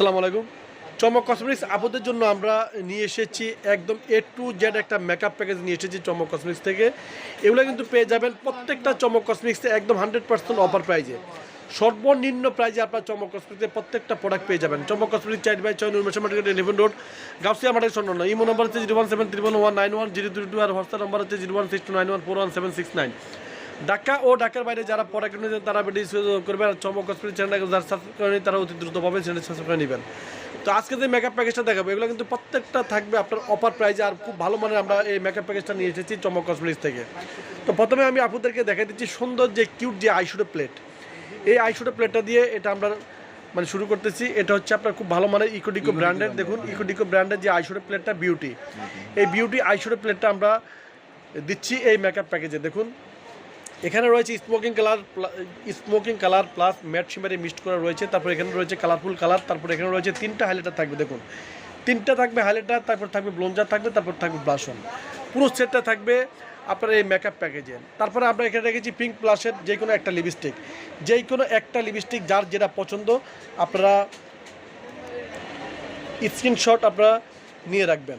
আসসালামু আলাইকুম। চমক কসমেটিক্স আপুদের জন্য আমরা নিয়ে এসেছি একদম এ টু জেড একটা মেকআপ প্যাকেজ নিয়ে এসেছি চমক কসমেটিক্স থেকে। এগুলো কিন্তু পেয়ে যাবেন প্রত্যেকটা চমক কসমেটিক্সে একদম হান্ড্রেড পার্সেন্ট অফার প্রাইজে সর্বনিম্ন প্রাইজে আপনার চমক কসমেটিক্সে প্রত্যেকটা প্রোডাক্ট পেয়ে যাবেন। চমক কসমেটিক্স চাইট বাই ছয় নুরমেশন market eleven road Gausia market সন্ন্য imo number হচ্ছে zero one seven, triple one, nine one, zero three two আর হোয়াটসঅ্যাপ নম্বর হচ্ছে zero one six two nine one, four one seven six nine. Dhaka ও ঢাকার বাইরে যারা নিয়ে তারা video করবে আর চমক hospital চ্যানেলটাকে যারা সাবস্ক্রাইব করে তারা অতি দ্রুতভাবে চ্যানেল সাবস্ক্রাইব করে নেবেন। তো আজকে যে মেকআপ প্যাকেজটা দেখাবো, এগুলো কিন্তু প্রত্যেকটা থাকবে আপনার অফার প্রাইজে আর খুব ভালো মানের আমরা এই মেকআপ প্যাকেজটা নিয়ে এসেছি চমক কসমেটিক্স থেকে। তো প্রথমে আমি আপুদেরকে দেখাই দিচ্ছি সুন্দর যে কিউট যে আইশুডো প্লেট এই আইশুডো প্লেটটা দিয়ে এটা আমরা মানে শুরু করতেছি। এটা হচ্ছে আপনার খুব ভালো মানের ইকোডিকো ব্র্যান্ডের দেখুন ইকোডিকো ব্র্যান্ডের যে আইশুডো প্লেটটা বিউটি এই বিউটি আইশুডো প্লেটটা আমরা দিচ্ছি এই মেকআপ প্যাকেজে দেখুন এখানে রয়েছে smoking colour smoking colour plus matte shimmery mixed করা রয়েছে, তারপর এখানে রয়েছে কালারফুল কালার তারপর এখানে রয়েছে তিনটা হাইলাইটার থাকবে, দেখুন। তিনটা থাকবে হাইলাইটার তারপর থাকবে ব্লঞ্জার থাকবে, তারপর থাকবে ব্লাশন পুরো সেটটা থাকবে আপনার এই মেকআপ প্যাকেজে তারপরে আমরা এখানে রেখেছি পিঙ্ক প্লাসের যে কোনো একটা লিপস্টিক যেই কোনো একটা লিপস্টিক যার যেটা পছন্দ, আপনারা স্ক্রিনশট আপনারা নিয়ে রাখবেন।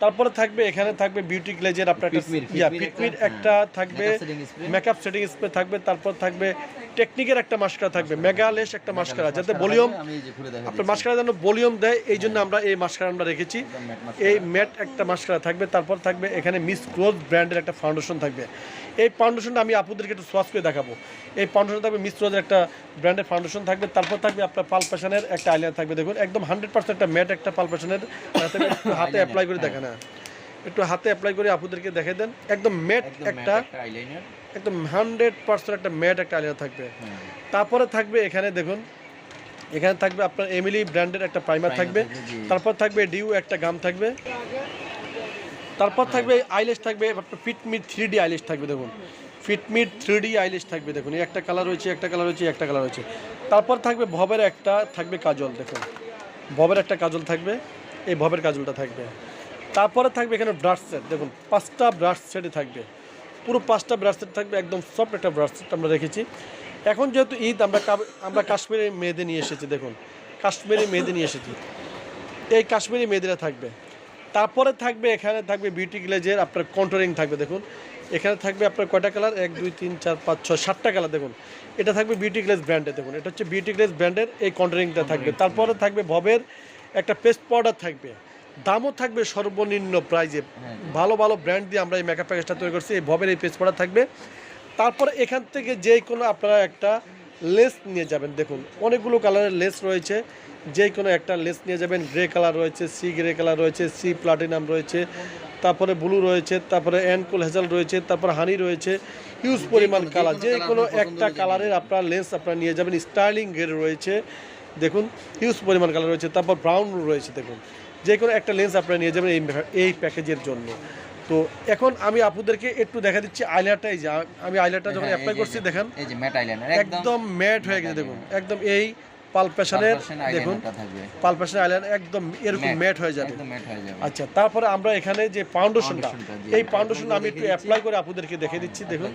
তারপরে থাকবে এখানে থাকবে বিউটি গ্লেজের আপনার একটা ফিটমির একটা, একটা থাকবে। মেকআপ সেটিং স্প্রে থাকবে তারপর থাকবে টেকনিকের একটা মাস্কারা থাকবে মেগালেশ একটা মাস্কারা যাতে ভলিউম আপনার মাস্কারা যেন ভলিউম দেয় এই জন্য আমরা এই মাস্কারা আমরা রেখেছি। এই ম্যাট একটা মাস্কারা থাকবে তারপর থাকবে এখানে মিস ক্লোথ ব্র্যান্ডের একটা ফাউন্ডেশন থাকবে এই ফাউন্ডেশনটা আমি আপুদেরকে একটু সোয়াচ করে দেখাবো। এই ফাউন্ডেশন থাকবে ক্লোজের একটা ব্র্যান্ডের ফাউন্ডেশন থাকবে তারপর থাকবে আপনার পালপেশনের একটা আইলাইনার থাকবে। দেখুন একদম হান্ড্রেড পার্সেন্ট একটা ম্যাট একটা পালপেশনের হাতে অ্যাপ্লাই করে দেখেন হ্যাঁ। একটু হাতে অ্যাপ্লাই করে আপুদেরকে দেখে দেন। একদম ম্যাট একটা একদম হান্ড্রেড পার্সেন্ট একটা ম্যাট একটা আইলাইনার থাকবে। তারপরে থাকবে এখানে দেখুন এখানে থাকবে আপনার এমিলি ব্র্যান্ডের একটা প্রাইমার থাকবে, তারপর থাকবে ডিউ একটা গাম থাকবে। তারপর থাকবে আইলেস থাকবে ফিটমিট থ্রি ডি আইলেস থাকবে দেখুন। ফিটমিট থ্রি ডি আইলেস থাকবে দেখুন, এই একটা কালার রয়েছে, একটা কালার রয়েছে একটা কালার রয়েছে। তারপর থাকবে ভবের একটা, থাকবে কাজল, দেখুন। ভবের একটা কাজল থাকবে, এই ভবের কাজলটা থাকবে। তারপরে থাকবে এখানে ব্রাশ সেট দেখুন, পাঁচটা ব্রাশ সেটই থাকবে। পুরো পাঁচটা ব্রাশ সেট থাকবে, একদম সফট একটা ব্রাশ সেট আমরা রেখেছি। এখন যেহেতু ঈদ, আমরা আমরা কাশ্মীরি মেয়েদের নিয়ে এসেছি, দেখুন। কাশ্মীরি মেয়েদের নিয়ে এসেছি। এই কাশ্মীরি মেয়েদেরা থাকবে। তারপরে থাকবে এখানে থাকবে বিউটি গ্লেজের আপনার কন্ট্রোলিং থাকবে দেখুন। এখানে থাকবে আপনার কয়টা কালার এক দুই তিন চার পাঁচ ছয় সাতটা কালার দেখুন। এটা থাকবে বিউটি গ্লেজ ব্র্যান্ডের দেখুন। এটা হচ্ছে বিউটি গ্লেজ ব্র্যান্ডের এই কন্ট্রোলিংটা থাকবে। তারপরে থাকবে ভবের একটা পেস্ট পাউডার থাকবে। দামও থাকবে সর্বনিম্ন প্রাইজে ভালো ভালো ব্র্যান্ড দিয়ে আমরা এই মেকআপ প্যাকেজটা তৈরি করছি। এই ভবের এই পেস্ট পাউডার থাকবে। তারপরে এখান থেকে যে কোনো আপনারা একটা লেস নিয়ে যাবেন। দেখুন অনেকগুলো কালারের লেস রয়েছে। যে কোনো একটা লেস নিয়ে যাবেন। গ্রে কালার রয়েছে সি গ্রে কালার রয়েছে সি প্লাটিনাম রয়েছে তারপরে ব্লু রয়েছে তারপরে অ্যানকুল হেজাল রয়েছে তারপরে হানি রয়েছে হিউজ পরিমাণ কালার যে কোনো একটা কালারের আপনার লেন্স আপনারা নিয়ে যাবেন। স্টাইলিং গ্রে রয়েছে দেখুন হিউজ পরিমাণ কালার রয়েছে তারপর ব্রাউন রয়েছে দেখুন। যে কোনো একটা লেন্স আপনারা নিয়ে যাবেন এই এই প্যাকেজের জন্য। তো এখন আমি আপুদেরকে একটু দেখা দিচ্ছি আইলারটা এই যে আমি আইলারটা যখন অ্যাপ্লাই করছি দেখেন। এই যে ম্যাট আইলাইনার একদম ম্যাট হয়ে গেছে দেখুন। একদম এই পালপেশনের দেখুন। থাকবে। পালপেশনের আইলাইনার একদম এরকম ম্যাট হয়ে যাবে। একদম ম্যাট হয়ে যাবে। আচ্ছা তারপরে আমরা এখানে যে ফাউন্ডেশনটা। এই ফাউন্ডেশনটা আমি একটু অ্যাপ্লাই করে আপুদেরকে দেখে দিচ্ছি দেখুন।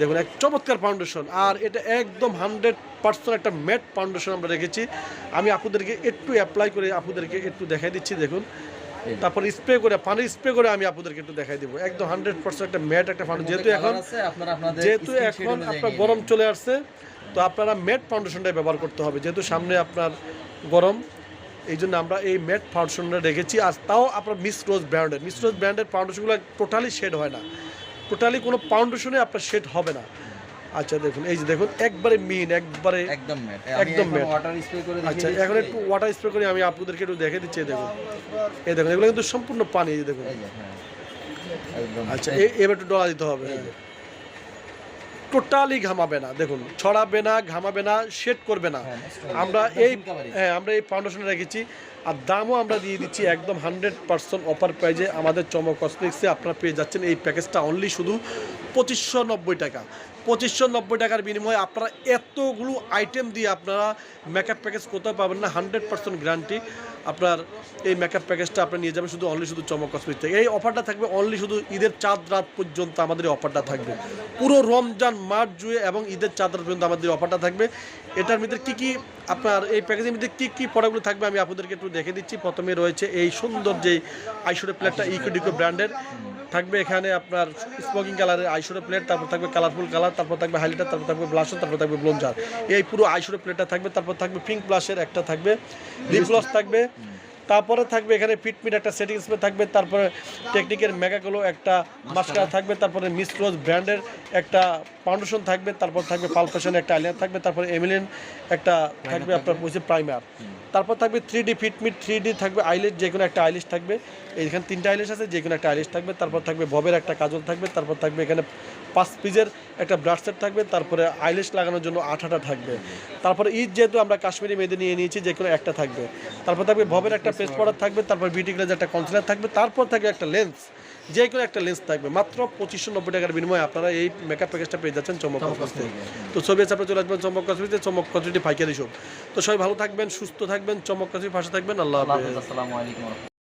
দেখুন এক চমৎকার ফাউন্ডেশন আর এটা একদম হান্ড্রেড পার্সেন্ট একটা ম্যাট ফাউন্ডেশন আমরা রেখেছি। আমি আপুদেরকে একটু অ্যাপ্লাই করে আপুদেরকে একটু দেখাই দিচ্ছি দেখুন। তারপর স্প্রে করে পানি স্প্রে করে আমি আপুদেরকে একটু দেখাই দেবো। একদম হান্ড্রেড পার্সেন্ট একটা ম্যাট একটা ফাউন্ডেশন যেহেতু এখন যেহেতু এখন আপনার গরম চলে আসছে তো আপনারা ম্যাট ফাউন্ডেশনটাই ব্যবহার করতে হবে। যেহেতু সামনে আপনার গরম এই জন্য আমরা এই ম্যাট ফাউন্ডেশনটা রেখেছি। আর তাও আপনার মিস রোজ ব্র্যান্ডের মিস রোজ ব্র্যান্ডের ফাউন্ডেশনগুলো টোটালি শেড হয় না। টোটালি কোনো ফাউন্ডেশনে আপনার শেড হবে না। আচ্ছা দেখুন এই যে দেখুন একবারে মিন একবারে একদম একদম ওয়াটার স্প্রে করে আচ্ছা এখন একটু ওয়াটার স্প্রে করে আমি আপনাদেরকে একটু দেখে দিচ্ছি এই দেখুন। এই দেখুন এগুলো কিন্তু সম্পূর্ণ পানি এই দেখুন। হ্যাঁ। আচ্ছা এবার একটু ডলা দিতে হবে। টোটালি ঘামাবে না দেখুন ছড়াবে না ঘামাবে না শেড করবে না। হ্যাঁ, আমরা এই হ্যাঁ আমরা এই ফাউন্ডেশনে রেখেছি আর দামও আমরা দিয়ে দিচ্ছি একদম হান্ড্রেড পার্সেন্ট অফার প্রাইজে আমাদের চমক কসমেটিক্সে আপনারা পেয়ে যাচ্ছেন এই প্যাকেজটা অনলি শুধু পঁচিশশো নব্বই টাকা। পঁচিশশো নব্বই টাকার বিনিময়ে আপনারা এতগুলো আইটেম দিয়ে আপনারা মেকআপ প্যাকেজ কোথাও পাবেন না হান্ড্রেড পার্সেন্ট গ্যারান্টি আপনার এই মেকআপ প্যাকেজটা আপনি নিয়ে যাবেন, শুধু অনলি শুধু চমক কসমেটিক থেকে। এই অফারটা থাকবে অনলি শুধু ঈদের চাঁদ রাত পর্যন্ত আমাদের এই অফারটা থাকবে। পুরো রমজান মার্চ জুয়ে এবং ঈদের চাঁদ রাত পর্যন্ত আমাদের অফারটা থাকবে। এটার মধ্যে কী কী আপনার এই প্যাকেজের মধ্যে কী কী প্রোডাক্টগুলো থাকবে আমি আপনাদেরকে একটু দেখে দিচ্ছি। প্রথমে রয়েছে এই সুন্দর যে আইশোরে প্লেটটা ইকোডিকো ব্র্যান্ডের থাকবে এখানে আপনার স্মোকিং কালারের আইশোরে প্লেট তারপর থাকবে কালারফুল কালার তারপর থাকবে হাইলাইটার তারপর থাকবে ব্লাশন তারপর থাকবে ব্লঞ্জার এই পুরো আইশোরে প্লেটটা থাকবে তারপর থাকবে পিঙ্ক ব্লাশের একটা থাকবে লিপ গ্লস থাকবে তারপরে থাকবে এখানে ফিটমিট একটা সেটিং স্প্রে থাকবে তারপরে টেকনিকের মেগাগুলো একটা মাস্কারা থাকবে তারপরে মিস রোজ ব্র্যান্ডের একটা ফাউন্ডেশন থাকবে তারপর থাকবে পালপেশন একটা আইলাইনার থাকবে তারপরে এমিলিন একটা থাকবে আপনার বলছে প্রাইমার তারপর থাকবে থ্রি ডি ফিটমিট থ্রি ডি থাকবে আইলেট যে কোনো একটা আইলিশ থাকবে। এইখানে তিনটা আইলিশ আছে যে কোনো একটা আইলিশ থাকবে। তারপর থাকবে ববের একটা কাজল থাকবে তারপর থাকবে এখানে পাঁচ পিসের একটা ব্রাশ সেট থাকবে তারপরে আইলিশ লাগানোর জন্য আঠাটা থাকবে। তারপরে ঈদ যেহেতু আমরা কাশ্মীরি মেয়েদের নিয়ে নিয়েছি যে কোনো একটা থাকবে। তারপর থাকবে ভবের একটা পেস্ট পাউডার থাকবে তারপর বিউটি একটা কনসিলার থাকবে তারপর থাকবে একটা লেন্স যে কোনো একটা লেন্স থাকবে। মাত্র পঁচিশশো নব্বই টাকার বিনিময়ে আপনারা এই মেকআপ প্যাকেজটা পেয়ে যাচ্ছেন চমক কসমেটিক্স তো ছবি আছে আপনারা চলে আসবেন চমক কসমেটিক্স চমক কসমেটিক পাইকারি শপ তো সবাই ভালো থাকবেন সুস্থ থাকবেন চমক কসমেটিক পাশে থাকবেন। আল্লাহ হাফেজ হাফেজ। আসসালামু আলাইকুম